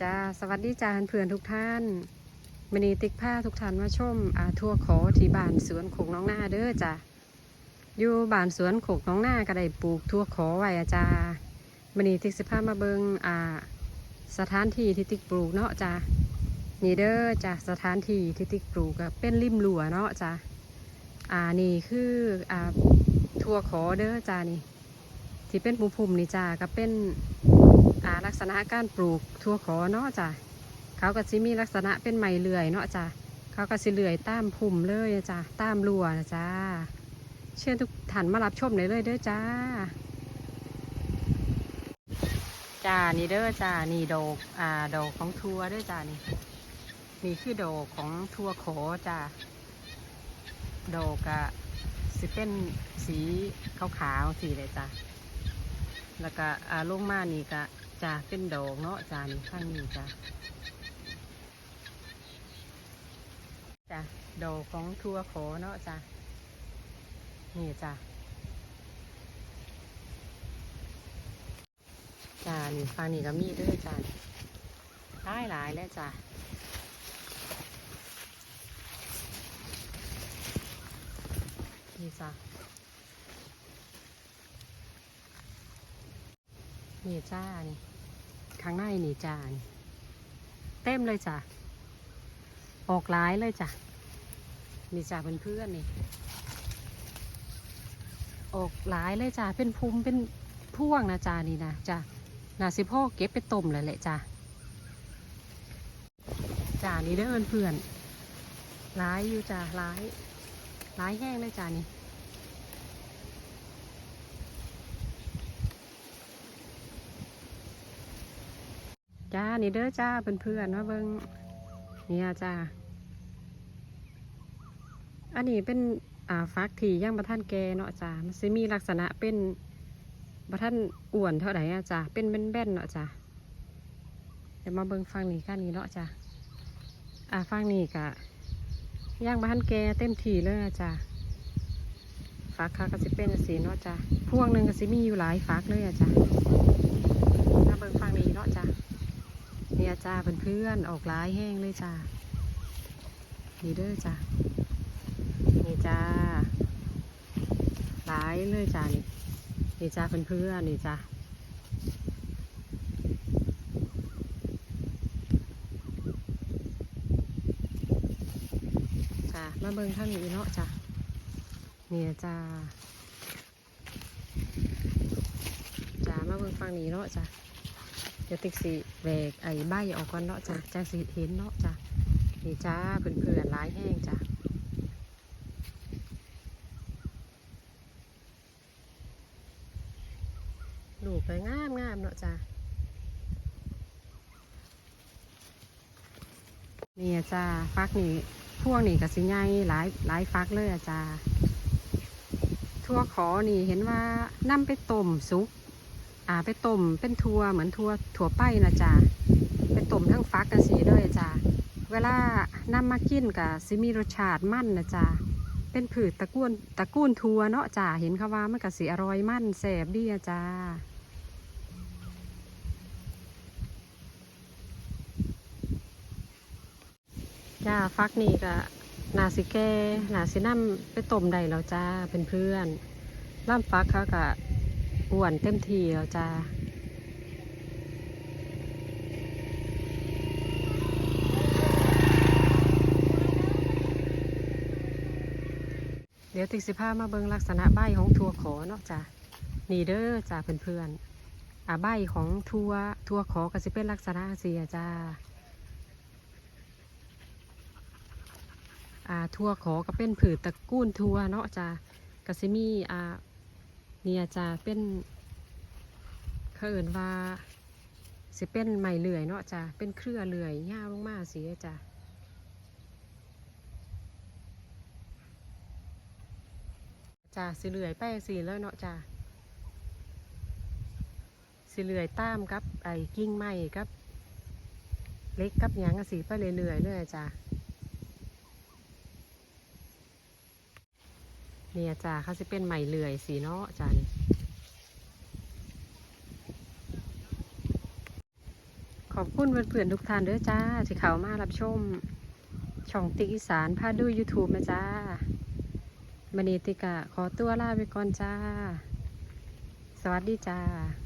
จ้าสวัสดีจ้าเพื่อนทุกท่านมณีติ๊กผ้าทุกท่านมาชมอาทัวขอที่บ้านสวนโขกน้องหน้าเด้อจ้าอยู่บ้านสวนโขกน้องหน้าก็ได้ปลูกทั่วขอไว้อะจ้ามณีติ๊กสิผ้ามาเบิงอ่า สถานที่ที่ติ๊กปลูกเนาะจ้านี่เด้อจ้าสถานที่ที่ติ๊กปลูกก็เป็นริมหลัวเนาะจ้าอ่านี่คืออ่าทั่วขอเด้อจ้านี่ที่เป็นภูมิๆนี่จ้าก็เป็น อ่าลักษณะการปลูกทั่วขอเนาะจ้ะเขาก็สิมีลักษณะเป็นไม้เลื่อยเนาะจ้ะเขาก็สิเลื่อยตามพุ่มเลยจ้ะตามรัวนะจ้าเชิญทุกท่านมารับชมได้เลยเด้อจ้าจ้านี่เด้อจ้านี่ดอกอ่าดอกของทัวเด้อจ้านี่นี่คือดอกของทัวขอจ้าดอกอะสิเป็นสีขาวๆสีเลยจ้าแล้วก็อ่าลงมานี่ก็ จะเป็นดอกเนาะจ้านี่ข้างนี้จ้ะจ้ะดอกของทัวโขเนาะจ้ะนี่จ้ะจ้านี่ฟังนี่ก็มีด้วยจ้ะหลายหลายแล้วจ้ะนี่จ้ะนี่จ้านี่ ข้างในนี่จ้าเต็มเลยจ้ะออกหลายเลยจ้ะนี่จ้าเพื่อนๆนี่ ออกหลายเลยจ้ะเป็นภูมิเป็นพ่วงนะจ้านี่นะจ้ะนาสิพ่อเก็บไปต้มเลยแหละจ้ะจ้านี่เด้อเพื่อนๆหลายอยู่จ้ะหลายหลายแห้งเลยจ้านี่ จ้านี่เด้อจ้าเพื่อนๆมาเบิงเนี่ยจ้าอันนี้เป็นอ่าฟักที่ย่างบะท่านแกเนาะจ้ามันจะมีลักษณะเป็นบะท่านอ้วนเท่าไหร่อะจ้าเป็นแบนๆเนาะจ้าเดี๋ยวมาเบิงฟังนี้กันนี้เนาะจ้าอ่าฟังนี้กะย่างบะท่านแกเต็มทีเลยอะจ้าฟักค่ะก็จะเป็นสีเนาะจ้าพวงหนึ่งก็จะมีอยู่หลายฟักเลยอะจ้าเบิงฟังนี้เนาะจ้า เนี่ยจ้าเพื่อนๆออกร้ายแห้งเลยจ้านี่เด้อจ้านี่จ้าร้ายเลยจ้านี่นี่จ้าเพื่อนๆนี่จ้าจ้ามาเบิ่งข้างนี้เนาะจ้าเนี่ยจ้าจ้ามาเบิ่งฝั่งนี้เนาะจ้า เดี๋ยวติ๊กสิแหวกไอ้ใบออกก่อนเนาะจ้ะจ้าสิเห็นเนาะจ้ะนี่จ้าเพื่อนเพื่อนๆร้ายแห้งจ้ะลูกไปงามงามเนาะจ้ะนี่อะจ้าฟักนี่พวกนี่กับสิใหญ่หลายหลายฟักเลยอะจ้าทั่วขอนี่เห็นว่านำไปต้มสุก อ่าไปต้มเป็นทัวเหมือนทัวถั่วไปนะจ๊ะไปต้มทั้งฟักกันสีเลยจ้ะเวลานำมากินกับซิมีรสชาติมันนะจ๊ะเป็นผืดตะกุนตะกุนทัวเนาะจ้ะเห็นเขาว่ามันกับสีอร่อยมันแสบดีอะจ้าจ้าฟักนี่ก็นาสิแกนาสิน้ำไปต้มได้แล้วจ้าเป็นเพื่อนๆล่ำฟักเขาก็ อ้วนเต็มทีแล้วจ้าเดี๋ยวติ๊กสิพามาเบิงลักษณะใบของทัวขอเนาะจ้านี่เด้อจ้าเพื่อนๆอ่าใบของทัวทัวขอก็สิเป็นลักษณะเสียจ้าอ่าทัวขอก็เป็นผืดตระกูลทัวเนาะจ้าก็สิมีอ่า เนี่ยจะเป็นเขาเอิ่นว่าสิเป็นไม้เลื่อยเนาะจ้ะเป็นเครือเลื่อยยาลงมาสิจ้ะจ้ะสิเลื่อยไปสิเลยเนาะจ้ะสิเลื่อยตามกับไอ้กิ่งไม้กับ เล็กกับหยังสิไปเรื่อยๆเลยจ้ะ เนี่ยจ้าเขาจะเป็นไม้เลื่อยสีเนาะจ้ะนี่ขอบคุณเพื่อนๆทุกท่านเด้อจ้า ที่เข้ามารับชม ช่องติ๊กอีสานพาดู YouTube นะจ้ามันนีติกะ ขอตัวลาไปก่อนจ้า สวัสดีจ้า